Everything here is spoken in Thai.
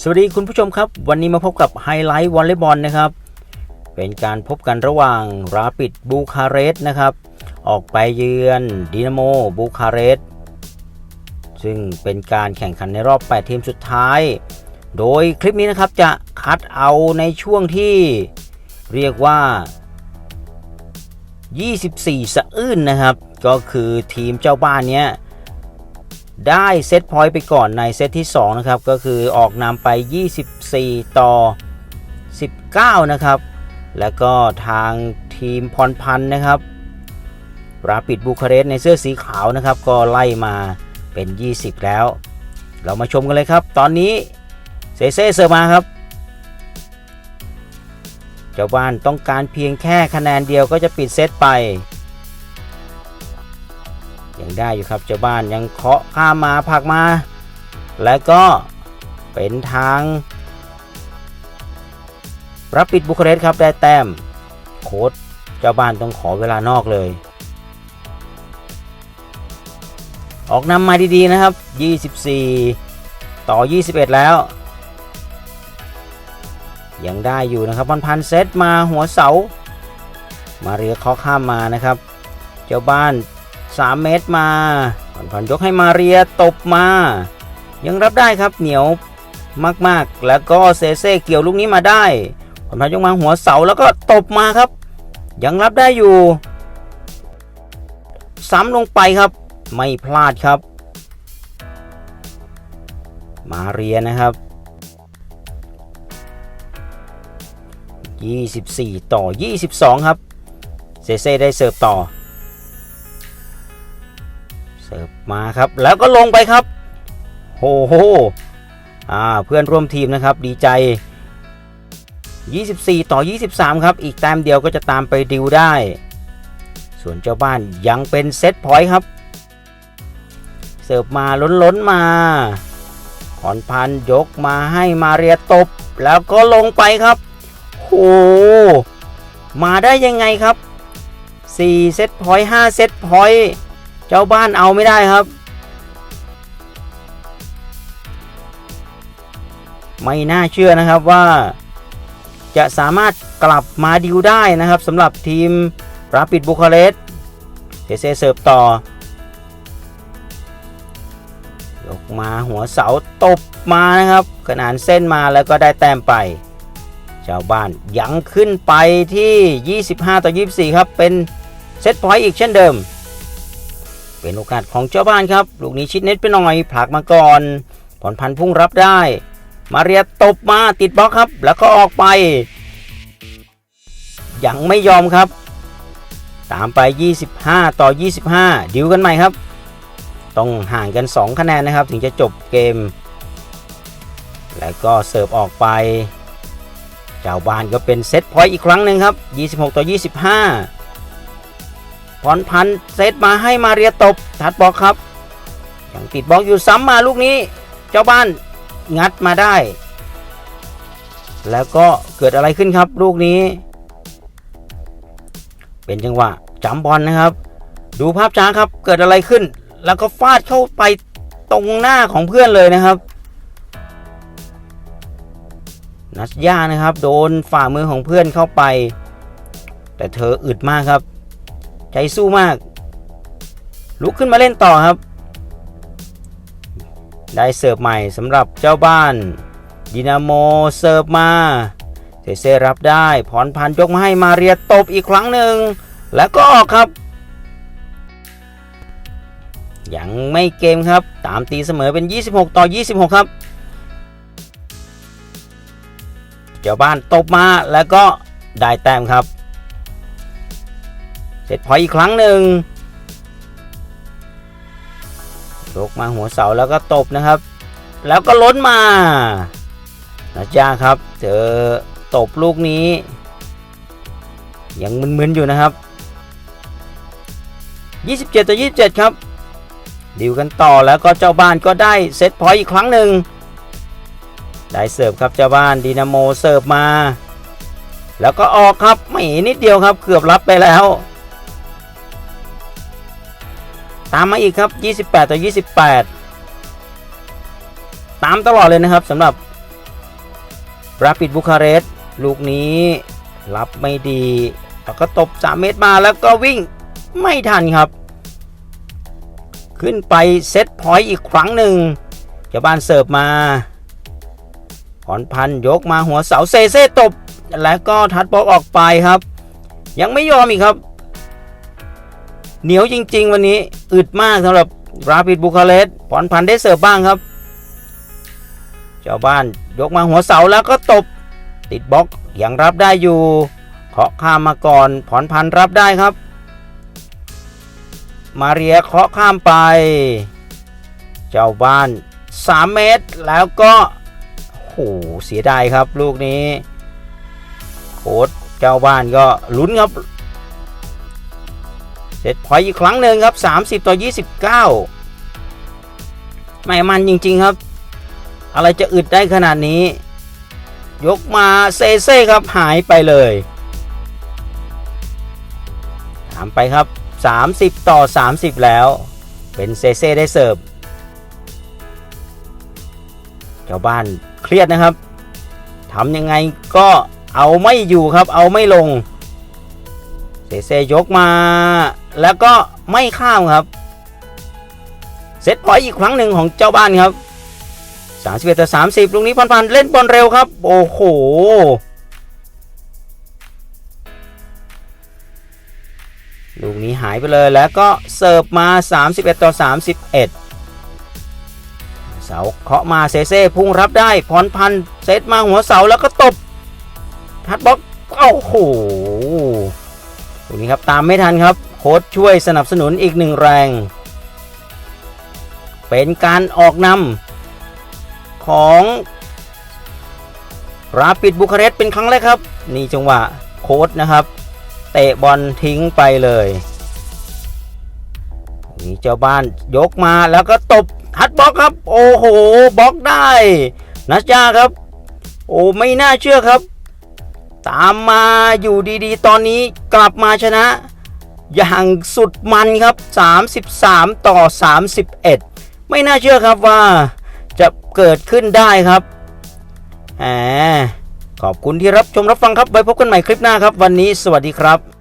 สวัสดีคุณผู้ชมครับ วันนี้มาพบกับไฮไลท์วอลเลย์บอลนะครับ เป็นการพบกันระหว่างราปิดบูคาเรสต์นะครับ ออกไปเยือนดินาโมบูคาเรสต์ซึ่งเป็นการแข่งขันในรอบ 8 ทีมสุดท้าย โดยคลิปนี้นะครับจะคัดเอาในช่วงที่เรียกว่า 24 สะอื้นนะครับ ก็คือทีมเจ้าบ้านเนี้ย ได้เซตพอยต์ไปก่อนในเซตที่ 2 นะครับ ก็คือออกนำไป 24 ต่อ 19 นะครับ แล้วก็ทางทีมพรพันธ์นะครับราปิดบูคาเรสต์ในเสื้อสีขาวนะครับ ก็ไล่มาเป็น 20 แล้ว เรามาชมกันเลยครับ ตอนนี้เซเซ่เซอร์มาครับเจ้าบ้านต้องการเพียงแค่คะแนนเดียวก็จะปิดเซตไป ยังได้อยู่ครับเจ้าบ้านยังเคาะข้ามมาผักมา แล้วก็เป็นทางรับปิดบุคาเรสครับได้แต้มโค้ดเจ้าบ้านต้องขอเวลานอกเลย ออกนำมาดีๆนะครับ 24 ต่อ 21 แล้ว ยังได้อยู่นะครับพันพันเซตมาหัวเสา มาเรียเคาะข้ามมานะครับ เจ้าบ้าน 3 เมตรมาผ่อนผ่อนยกให้มาเรียตบมา ยังรับได้ครับเหนียวมากๆ แล้วก็เซเซ่เกี่ยวลูกนี้มาได้ผ่อนผ่อนยกมาหัวเสาแล้วก็ตบมาครับ ยังรับได้อยู่ ซ้ำลงไปครับ ไม่พลาดครับ มาเรียนะครับ 24 ต่อ 22 ครับ เซเซ่ได้เสิร์ฟต่อ เสิร์ฟมาครับ แล้วก็ลงไปครับโหโหอ่าเพื่อนร่วมทีมนะครับดีใจ 24 ต่อ 23 ครับ อีกแต้มเดียวก็จะตามไปดิวได้ ส่วนเจ้าบ้านยังเป็นเซตพอยต์ครับ เสิร์ฟมาล้นๆมาขอนพันยกมาให้มาเรียตบ แล้วก็ลงไปครับโหมาได้ยังไงครับ 4 เซตพอยต์5เซตพอยต์ เจ้าบ้านเอาไม่ได้ครับ ไม่น่าเชื่อนะครับว่า จะสามารถกลับมาดิวได้นะครับสำหรับทีมราปิดบุคาเรสเซเซเสิร์ฟต่อยกมาหัวเสาตบมานะครับ ขนานเส้นมาแล้วก็ได้แต้มไปเจ้าบ้านยังขึ้นไปที่ 25 ต่อ 24 ครับ เป็นเซตพอยต์อีกเช่นเดิม เป็นโอกาสของเจ้าบ้านครับ ลูกนี้ชิดเน็ตไปหน่อยผลักมาก่อนผ่อนพันพุ่งรับได้ มาเรียตบมาติดบล็อกครับ แล้วก็ออกไป ยังไม่ยอมครับ ตามไป 25 ต่อ 25 ดิวกันใหม่ครับ ต้องห่างกัน 2 คะแนนนะครับ ถึงจะจบเกม แล้วก็เสิร์ฟออกไป เจ้าบ้านก็เป็นเซตพอยต์อีกครั้งหนึ่งครับ 26 ต่อ 25 พรพันธ์เซตมาให้มาเรียตบทัดบล็อกครับยังติดบล็อกอยู่ซ้ำมาลูกนี้ เจ้าบ้านงัดมาได้ แล้วก็เกิดอะไรขึ้นครับลูกนี้ เป็นจังหวะจำบอลนะครับ ดูภาพช้าครับเกิดอะไรขึ้น แล้วก็ฟาดเข้าไปตรงหน้าของเพื่อนเลยนะครับ นัสยานะครับ โดนฝ่ามือของเพื่อนเข้าไป แต่เธออึดมากครับ ใจสู้มาก ลุกขึ้นมาเล่นต่อครับ ได้เสิร์ฟใหม่สำหรับเจ้าบ้านดินาโมเสิร์ฟมาเซเซรับได้พรพันยกมาให้มาเรียตบอีกครั้งหนึ่ง แล้วก็ออกครับ ยังไม่เกมครับ ตามตีเสมอเป็น 26 ต่อ 26 ครับ เจ้าบ้านตบมาแล้วก็ได้แต้มครับ เสร็จพอยอีกครั้งหนึ่งยกมาหัวเสาแล้วก็ตบนะครับ แล้วก็ล้นมานะจ้าครับเจอตบลูกนี้ ยังมึนๆอยู่นะครับ 27 ต่อ 27 ครับ ดิวกันต่อแล้วก็เจ้าบ้านก็ได้เซตพอยต์อีกครั้งหนึ่ง ได้เสิร์ฟครับเจ้าบ้านดีนาโมเสิร์ฟมา แล้วก็ออกครับไม่นิดเดียวครับเกือบรับไปแล้ว ตามมาอีกครับ 28 ต่อ 28 ตามตลอดเลยนะครับสำหรับราปิดบุคาเรสต์ลูกนี้รับไม่ดีแล้วก็ตบ 3 เมตรมาแล้วก็วิ่งไม่ทันครับ ขึ้นไปเซตพอยต์อีกครั้งหนึ่งเจ้าบ้านเสิร์ฟมาพรพันยกมาหัวเสาเซเซตบ แล้วก็ทัดบล็อกออกไปครับ ยังไม่ยอมอีกครับ เหนียวจริง ๆ วันนี้อึดมากสำหรับราปิดบุคาเรสต์พรพันได้เสิร์ฟบ้างครับ เจ้าบ้านยกมาหัวเสาแล้วก็ตบ ติดบล็อกยังรับได้อยู่เคาะข้ามมาก่อนผ่อนพันรับได้ครับ มาเรียเคาะข้ามไป เจ้าบ้าน 3 เมตรแล้วก็โหเสียดายครับลูกนี้โค้ดเจ้าบ้านก็ลุ้นครับ เสร็จพอยต์อีกครั้งหนึ่งครับ 30 ต่อ 29 ไม่มันจริง ๆครับ อะไรจะอึดได้ขนาดนี้ ยกมาเซเซ่ครับหายไปเลยถามไปครับ 30 ต่อ 30 แล้ว เป็นเซเซ่ได้เสิร์ฟเจ้าบ้านเครียดนะครับทำยังไงก็เอาไม่อยู่ครับ เอาไม่ลง เซเซยกมา แล้วก็ไม่ข้ามครับ เซตพอยอีกครั้งหนึ่งของเจ้าบ้านครับ31ต่อ30 ลูกนี้พันพันเล่นบอลเร็วครับ โอ้โห ลูกนี้หายไปเลยแล้วก็เสิร์ฟมา 31 ต่อ 31 เสาเคาะมาเซเซ่พุ่งรับได้พรพันเซตมาหัวเสาแล้วก็ตบทัดบล็อก โอ้โห ลูกนี้ครับตามไม่ทันครับ ค้ชช่วยสนับสนุนอีกหนึ่งแรง เป็นการออกนำของราปิดบุคาเรสเป็นครั้งแรกครับ นี่จังหวะโค้ดนะครับ เตะบอลทิ้งไปเลยนี่เจ้าบ้านยกมาแล้วก็ตบทัดบล็อกครับ โอ้โหบล็อกได้นัชยาครับ โอ้ไม่น่าเชื่อครับ ตามมาอยู่ดีๆ ตอนนี้กลับมาชนะ อย่างสุดมันครับ 33 ต่อ 31 ไม่น่าเชื่อครับว่าจะเกิดขึ้นได้ครับแหมขอบคุณที่รับชมรับฟังครับไว้พบกันใหม่คลิปหน้าครับ วันนี้สวัสดีครับ